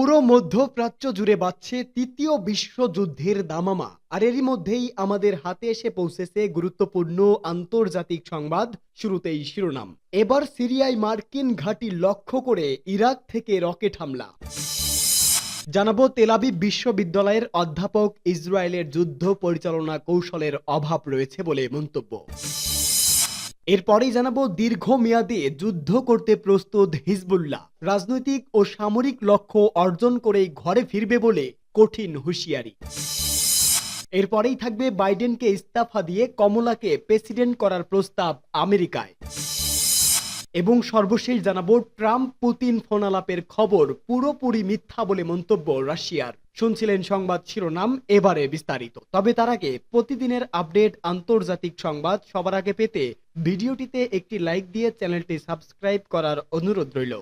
পুরো মধ্যপ্রাচ্য জুড়ে বাড়ছে তৃতীয় বিশ্বযুদ্ধের দামামা। আর এরই মধ্যেই আমাদের হাতে এসে পৌঁছেছে গুরুত্বপূর্ণ আন্তর্জাতিক সংবাদ শুরুতেই শিরোনাম। এবার সিরিয়ায় মার্কিন ঘাঁটি লক্ষ্য করে ইরাক থেকে রকেট হামলা। জানাব তেলাবি বিশ্ববিদ্যালয়ের অধ্যাপক ইসরায়েলের যুদ্ধ পরিচালনা কৌশলের অভাব রয়েছে বলে মন্তব্য। এরপরেই জানাব দীর্ঘমেয়াদে যুদ্ধ করতে প্রস্তুত হিজবুল্লাহ। রাজনৈতিক ও সামরিক লক্ষ্য অর্জন করেই ঘরে ফিরবে বলে কঠিন হুঁশিয়ারি। এরপরেই থাকবে বাইডেনকে ইস্তফা দিয়ে কমলাকে প্রেসিডেন্ট করার প্রস্তাব আমেরিকায়। এবং সর্বশেষ জানাব ট্রাম্প পুতিন ফোনালাপের খবর, পুরোপুরি মিথ্যা বলে মন্তব্য রাশিয়ার। শুনছিলেন সংবাদ শিরোনাম এবারে বিস্তারিত। তবে তার আগে প্রতিদিনের আপডেট আন্তর্জাতিক সংবাদ সবার আগে পেতে ভিডিওটিতে একটি লাইক দিয়ে চ্যানেলটি সাবস্ক্রাইব করার অনুরোধ রইল।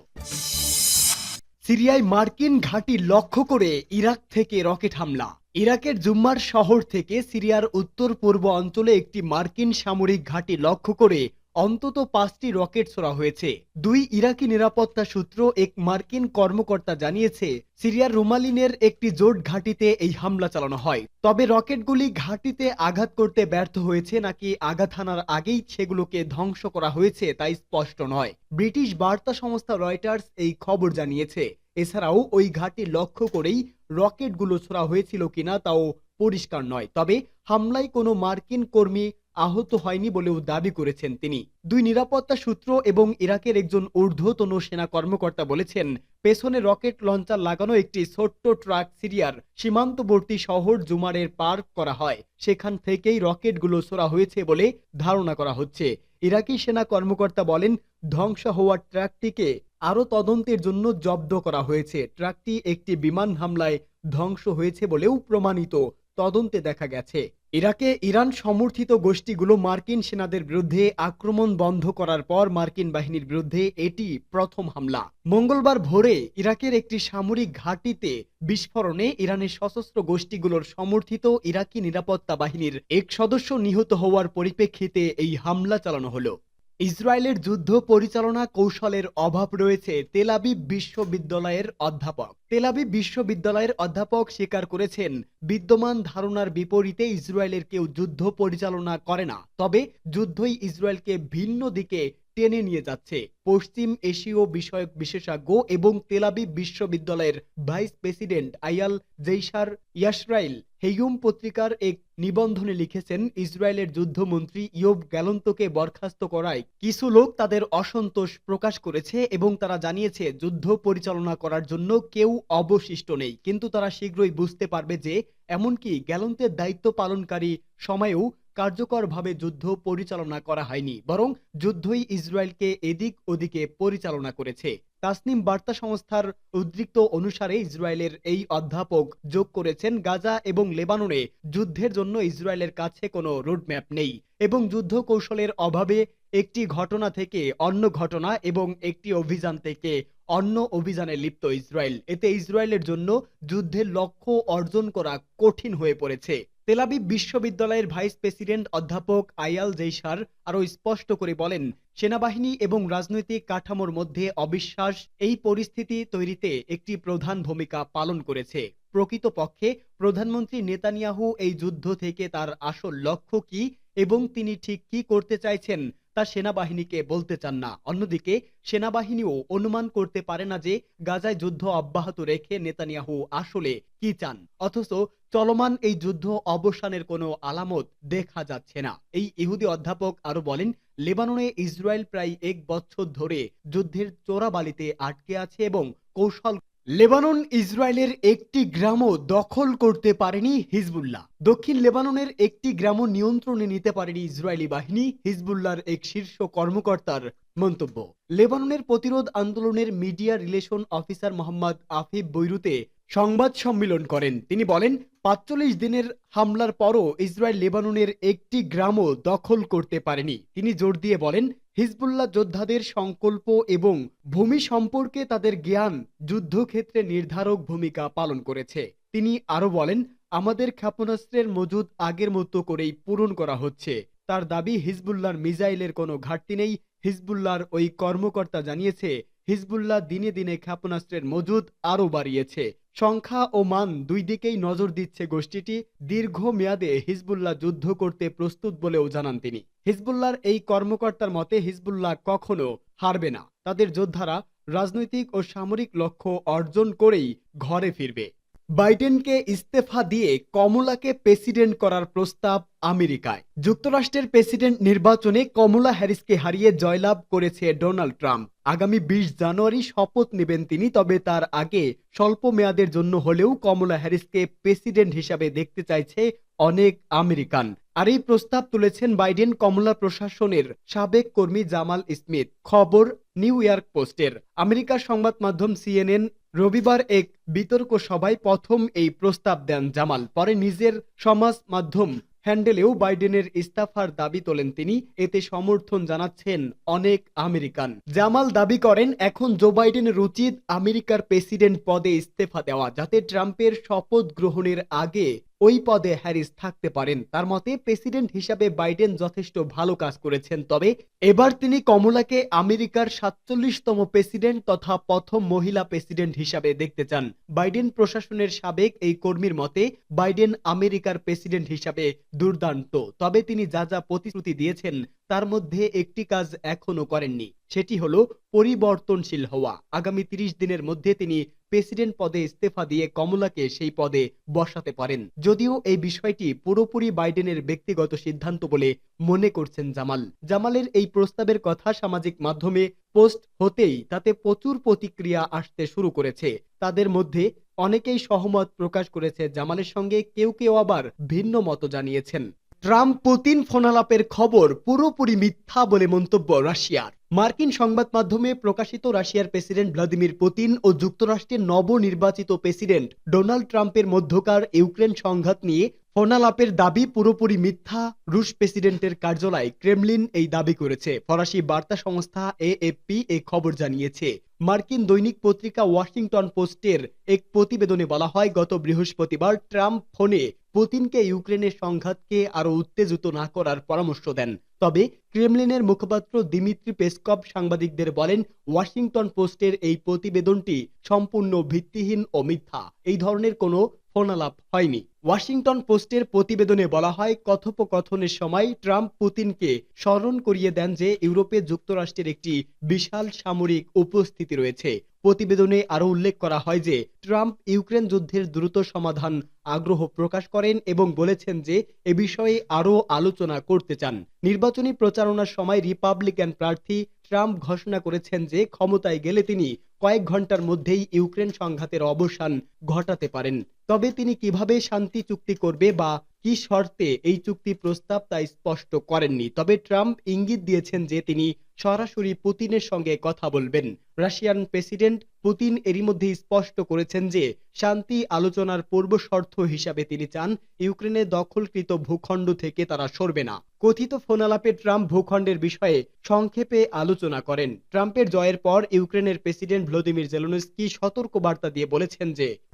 সিরিয়ায় মার্কিন ঘাঁটি লক্ষ্য করে ইরাক থেকে রকেট হামলা। ইরাকের জুম্মার শহর থেকে সিরিয়ার উত্তর পূর্ব অঞ্চলে একটি মার্কিন সামরিক ঘাঁটি লক্ষ্য করে অন্তত পাঁচটি রকেট ছোড়া হয়েছে। দুই ইরাকি নিরাপত্তা সূত্র এক মার্কিন কর্মকর্তা জানিয়েছে, সিরিয়ার রুমালিনের একটি জোট ঘাঁটিতে এই হামলা চালানো হয়। তবে রকেটগুলি ঘাঁটিতে আঘাত করতে ব্যর্থ হয়েছে নাকি আঘাত হানার আগেই সেগুলোকে ধ্বংস করা হয়েছে তাই স্পষ্ট নয়। ব্রিটিশ বার্তা সংস্থা রয়টার্স এই খবর জানিয়েছে। এছাড়াও ওই ঘাঁটি লক্ষ্য করেই রকেটগুলো ছোড়া হয়েছিল কিনা তাও পরিষ্কার নয়। তবে হামলায় কোনো মার্কিন কর্মী আহত হয়নি বলেও দাবি করেছেন তিনি। দুই নিরাপত্তা সূত্র এবং ইরাকের একজন ঊর্ধ্বতন সেনা কর্মকর্তা বলেছেন, পেছনে রকেট লঞ্চার লাগানো একটি ছোট্ট ট্রাক সিরিয়ার সীমান্তবর্তী শহর জুমারের পার্ক করা হয়। সেখান থেকেই রকেটগুলো ছোড়া হয়েছে বলে ধারণা করা হচ্ছে। ইরাকি সেনা কর্মকর্তা বলেন, ধ্বংস হওয়া ট্রাকটিকে আরও তদন্তের জন্য জব্দ করা হয়েছে। ট্রাকটি একটি বিমান হামলায় ধ্বংস হয়েছে বলেও প্রমাণিত। তদন্তে দেখা গেছে। ইরাকে ইরান সমর্থিত গোষ্ঠীগুলো মার্কিন সেনাদের বিরুদ্ধে আক্রমণ বন্ধ করার পর মার্কিন বাহিনীর বিরুদ্ধে এটি প্রথম হামলা। মঙ্গলবার ভোরে ইরাকের একটি সামরিক ঘাঁটিতে বিস্ফোরণে ইরানের সশস্ত্র গোষ্ঠীগুলোর সমর্থিত ইরাকি নিরাপত্তা বাহিনীর এক সদস্য নিহত হওয়ার পরিপ্রেক্ষিতে এই হামলা চালানো হলো। ইসরায়েলের যুদ্ধ পরিচালনা কৌশলের অভাব রয়েছে তেলাবিব বিশ্ববিদ্যালয়ের অধ্যাপক। তেলাবিব বিশ্ববিদ্যালয়ের অধ্যাপক স্বীকার করেছেন, বিদ্যমান ধারণার বিপরীতে ইসরায়েলের কেউ যুদ্ধ পরিচালনা করে না, তবে যুদ্ধই ইসরায়েলকে ভিন্ন দিকে টেনে নিয়ে যাচ্ছে। পশ্চিম এশীয় বিষয়ক বিশেষজ্ঞ এবং তেলাবি বিশ্ববিদ্যালয়ের ভাইস প্রেসিডেন্ট আয়াল জেইসার ইয়াসরাইল হেইয়ুম পত্রিকার এক নিবন্ধনে লিখেছেন, ইসরায়েলের যুদ্ধমন্ত্রী ইয়োব গ্যালন্তকে বরখাস্ত করায় কিছু লোক তাদের অসন্তোষ প্রকাশ করেছে এবং তারা জানিয়েছে, যুদ্ধ পরিচালনা করার জন্য কেউ অবশিষ্ট নেই। কিন্তু তারা শীঘ্রই বুঝতে পারবে যে, এমনকি গ্যালন্তের দায়িত্ব পালনকারী সময়েও কার্যকরভাবে যুদ্ধ পরিচালনা করা হয়নি, বরং যুদ্ধই ইসরায়েলকে এদিক ওদিকে পরিচালনা করেছে। তাসনিম বার্তা সংস্থার উদ্রিক্ত অনুসারে ইসরায়েলের এই অধ্যাপক যোগ করেছেন গাজা এবং লেবাননে যুদ্ধের জন্য ইসরায়েলের কাছে কোনো রোডম্যাপ নেই এবং যুদ্ধ কৌশলের অভাবে একটি ঘটনা থেকে অন্য ঘটনা এবং একটি অভিযান থেকে অন্য অভিযানে লিপ্ত ইসরায়েল। এতে ইসরায়েলের জন্য যুদ্ধের লক্ষ্য অর্জন করা কঠিন হয়ে পড়েছে। তেলাবিব বিশ্ববিদ্যালয়ের ভাইস প্রেসিডেন্ট অধ্যাপক আয়াল জেইসার আরও স্পষ্ট করে বলেন, সেনাবাহিনী এবং রাজনৈতিক কাঠামোর মধ্যে অবিশ্বাস এই পরিস্থিতি তৈরিতে একটি প্রধান ভূমিকা পালন করেছে। প্রকৃতপক্ষে প্রধানমন্ত্রী নেতানিয়াহু এই যুদ্ধ থেকে তার আসল লক্ষ্য কি এবং তিনি ঠিক কি করতে চাইছেন তা সেনাবাহিনীকে বলতে চান না। অন্যদিকে, সেনাবাহিনীও অনুমান করতে পারে না যে গাজায় যুদ্ধ অব্যাহত রেখে নেতানিয়াহু আসলে কি চান। অথচ চলমান এই যুদ্ধ অবসানের কোনো আলামত দেখা যাচ্ছে না। এই ইহুদি অধ্যাপক আরও বলেন, লেবাননে ইসরায়েল প্রায় এক বছর ধরে যুদ্ধের চোরাবালিতে আটকে আছে এবং কৌশল লেবানন ইসরায়েলের একটি গ্রামও দখল করতে পারেনি হিজবুল্লাহ। দক্ষিণ লেবাননের একটি গ্রামও নিয়ন্ত্রণে নিতে পারেনি ইসরায়েলি বাহিনী, হিজবুল্লাহর এক শীর্ষ কর্মকর্তার মন্তব্য। লেবাননের প্রতিরোধ আন্দোলনের media relation officer Mohammad Afif বৈরুতে সংবাদ সম্মেলন করেন। তিনি বলেন, পাঁচচল্লিশ দিনের হামলার পরও ইসরায়েল লেবাননের একটি গ্রামও দখল করতে পারেনি। তিনি জোর দিয়ে বলেন হিজবুল্লাহ যোদ্ধাদের সংকল্প এবং ভূমি সম্পর্কে তাদের জ্ঞান যুদ্ধক্ষেত্রে নির্ধারক ভূমিকা পালন করেছে। তিনি আরও বলেন, আমাদের ক্ষেপণাস্ত্রের মজুদ আগের মতো করেই পূরণ করা হচ্ছে। তার দাবি, হিজবুল্লাহর মিজাইলের কোনো ঘাটতি নেই। হিজবুল্লাহর ওই কর্মকর্তা জানিয়েছে, হিজবুল্লাহ দিনে দিনে ক্ষেপণাস্ত্রের মজুদ আরও বাড়িয়েছে। সংখ্যা ও মান দুই দিকেই নজর দিচ্ছে গোষ্ঠীটি। দীর্ঘ মেয়াদে হিজবুল্লাহ যুদ্ধ করতে প্রস্তুত বলেও জানান তিনি। হিজবুল্লাহর এই কর্মকর্তার মতে, হিজবুল্লাহ কখনো হারবে না। তাদের যোদ্ধারা রাজনৈতিক ও সামরিক লক্ষ্য অর্জন করেই ঘরে ফিরবে। বাইডেনকে ইস্তেফা দিয়ে কমলাকে প্রেসিডেন্ট করার প্রস্তাব আমেরিকায়। যুক্তরাষ্ট্রের প্রেসিডেন্ট নির্বাচনে কমলা হ্যারিসকে হারিয়ে জয়লাভ করেছে ডোনাল্ড ট্রাম্প। আগামী বিশ জানুয়ারি শপথ নেবেন তিনি, তবে তার আগে স্বল্প মেয়াদের জন্য হলেও কমলা হ্যারিসকে প্রেসিডেন্ট হিসাবে দেখতে চাইছে অনেক আমেরিকান। আর এই প্রস্তাব তুলেছেন বাইডেন কমলা প্রশাসনের সাবেক কর্মী জামাল স্মিথ। খবর নিউ ইয়র্ক পোস্টের। আমেরিকার সংবাদ মাধ্যম সিএনএন রবিবার এক বিতর্ক সভায় প্রথম এই প্রস্তাব দেন জামাল। পরে নিজের সমাজ মাধ্যম হ্যান্ডেলেও বাইডেনের ইস্তাফার দাবি তোলেন তিনি। এতে সমর্থন জানাচ্ছেন অনেক আমেরিকান। জামাল দাবি করেন, এখন জো বাইডেনের উচিত আমেরিকার প্রেসিডেন্ট পদে ইস্তফা দেওয়া, যাতে ট্রাম্পের শপথ গ্রহণের আগে ওই পদে হ্যারিস থাকতে পারেন। তার মতে, প্রেসিডেন্ট হিসাবে বাইডেন যথেষ্ট ভালো কাজ করেছেন। তবে এবার তিনি কমলাকে আমেরিকার সাতচল্লিশতম প্রেসিডেন্ট তথা প্রথম মহিলা প্রেসিডেন্ট হিসাবে দেখতে চান। বাইডেন প্রশাসনের সাবেক এই কর্মীর মতে, বাইডেন আমেরিকার প্রেসিডেন্ট হিসাবে দুর্দান্ত। তবে তিনি যা যা প্রতিশ্রুতি দিয়েছেন, তার মধ্যে একটি কাজ এখনও করেননি, সেটি হলো পরিবর্তনশীল হওয়া। আগামী তিরিশ দিনের মধ্যে তিনি প্রেসিডেন্ট পদে ইস্তফা দিয়ে কমলাকে সেই পদে বসাতে পারেন। যদিও এই বিষয়টি পুরোপুরি বাইডেনের ব্যক্তিগত সিদ্ধান্ত বলে মনে করছেন জামাল। জামালের এই প্রস্তাবের কথা সামাজিক মাধ্যমে পোস্ট হতেই তাতে প্রচুর প্রতিক্রিয়া আসতে শুরু করেছে। তাদের মধ্যে অনেকেই সহমত প্রকাশ করেছে জামালের সঙ্গে কেউ কেউ আবার ভিন্ন মত জানিয়েছেন। ট্রাম্প পুতিন ফোনালাপের খবর পুরোপুরি মিথ্যা বলে মন্তব্য রাশিয়ার। মার্কিন সংবাদ মাধ্যমে প্রকাশিত রাশিয়ার প্রেসিডেন্ট ভ্লাদিমির পুতিন ও যুক্তরাষ্ট্রের নবনির্বাচিত প্রেসিডেন্ট ডোনাল্ড ট্রাম্পের মধ্যকার ইউক্রেন সংঘাত নিয়ে ফোনালাপের দাবি পুরোপুরি মিথ্যা, রুশ প্রেসিডেন্টের কার্যালয় ক্রেমলিন এই দাবি করেছে। ফরাসি বার্তা সংস্থা এএফপি এই খবর জানিয়েছে। মার্কিন দৈনিক পত্রিকা ওয়াশিংটন পোস্টের এক প্রতিবেদনে বলা হয়, গত বৃহস্পতিবার ট্রাম্প ফোনে পুতিনকে ইউক্রেনের সংঘাতকে আরও উত্তেজিত না করার পরামর্শ দেন। তবে ক্রেমলিনের মুখপাত্র দিমিত্রি পেসকভ সাংবাদিকদের বলেন, ওয়াশিংটন পোস্টের এই প্রতিবেদনটি সম্পূর্ণ ভিত্তিহীন ও মিথ্যা। এই ধরনের কোনো ফোনালাপ হয়নি। ওয়াশিংটন পোস্টের প্রতিবেদনে বলা হয়, কথোপকথনের সময় ট্রাম্প পুতিনকে স্মরণ করিয়ে দেন যে ইউরোপে যুক্তরাষ্ট্রের একটি বিশাল সামরিক উপস্থিতি রয়েছে। প্রতিবেদনে আরও উল্লেখ করা হয় যে, ট্রাম্প ইউক্রেন যুদ্ধের দ্রুত সমাধান আগ্রহ প্রকাশ করেন এবং বলেছেন যে, এ বিষয়ে আরও আলোচনা করতে চান। নির্বাচনী প্রচারণার সময় রিপাবলিকান প্রার্থী ট্রাম্প ঘোষণা করেছেন যে, ক্ষমতায় গেলে তিনি কয়েক ঘণ্টার মধ্যেই ইউক্রেন সংঘাতের অবসান ঘটাতে পারেন। তবে তিনি কীভাবে শান্তি চুক্তি করবে বা কি শর্তে এই চুক্তি প্রস্তাব তা স্পষ্ট করেননি? তবে ট্রাম্প ইঙ্গিত দিয়েছেন যে তিনি সরাসরি পুতিনের সঙ্গে কথা বলবেন। রাশিয়ান প্রেসিডেন্ট পুতিন এরই মধ্যে স্পষ্ট করেছেন যে শান্তি আলোচনার পূর্ব শর্ত হিসাবে তিনি চান ইউক্রেনের দখলকৃত ভূখণ্ড থেকে তারা সরবে না। কথিত ফোনালাপে ট্রাম্প ভূখণ্ডের বিষয়ে সংক্ষেপে আলোচনা করেন। ট্রাম্পের জয়ের পর ইউক্রেনের প্রেসিডেন্ট ভ্লাদিমির জেলেনস্কি সতর্ক বার্তা দিয়ে বলেছেন যে